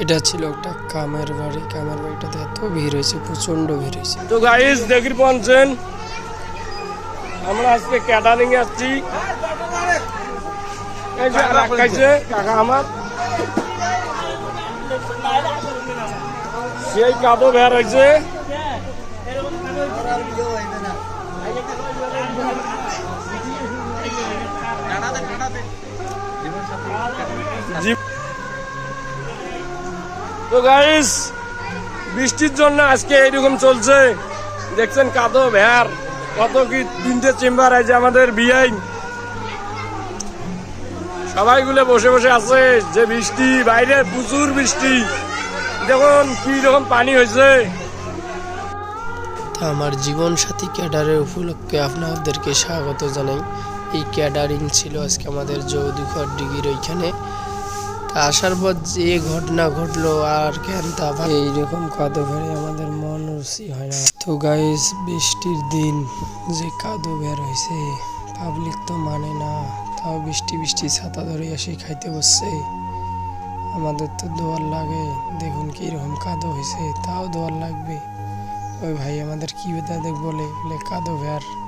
এটা ছিল একটা কামের বাড়ি। কামের বাড়িটাতে এত ভিড় হয়েছে প্রচণ্ড ভিড় হয়েছে। তো গাইস দেখি পৌঁছেন আমরা আজকে ক্যাটারিং আসছি। কাকা আমার। সেই কাদো বের হয়েছে। জি- তো গাইস বৃষ্টির জন্য আজকে এইরকম চলছে। দেখছেন কাদো ভ্যার কত কি তিনটে চেম্বার আছে আমাদের বিআই সবাইগুলো বসে বসে আছে যে বৃষ্টি, বাইরে প্রচুর বৃষ্টি। দেখুন কি রকম পানি হয়েছে। আমার জীবন সাথী ক্যাডারের উপলক্ষে আপনাদেরকে স্বাগত জানাই। এই ক্যাডারিং ছিল আজকে আমাদের যৌদুঘর ডিগির ওইখানে। আসার পর যে ঘটনা ঘটলো আর কেন তা এইরকম কাদো ভেড়ে আমাদের মন রুচি হয় না। তো গাইস বৃষ্টির দিন যে কাদো বের হয়েছে পাবলিক তো মানে না, তাও বৃষ্টি বৃষ্টি ছাতা ধরে এসে খাইতে বসছে। আমাদের তো দোয়ার লাগে, দেখুন কীরকম কাদো হয়েছে তাও দোয়ার লাগবে। ওই ভাই আমাদের কি বেদা দেখ বলে বলে কাদো ভ্যার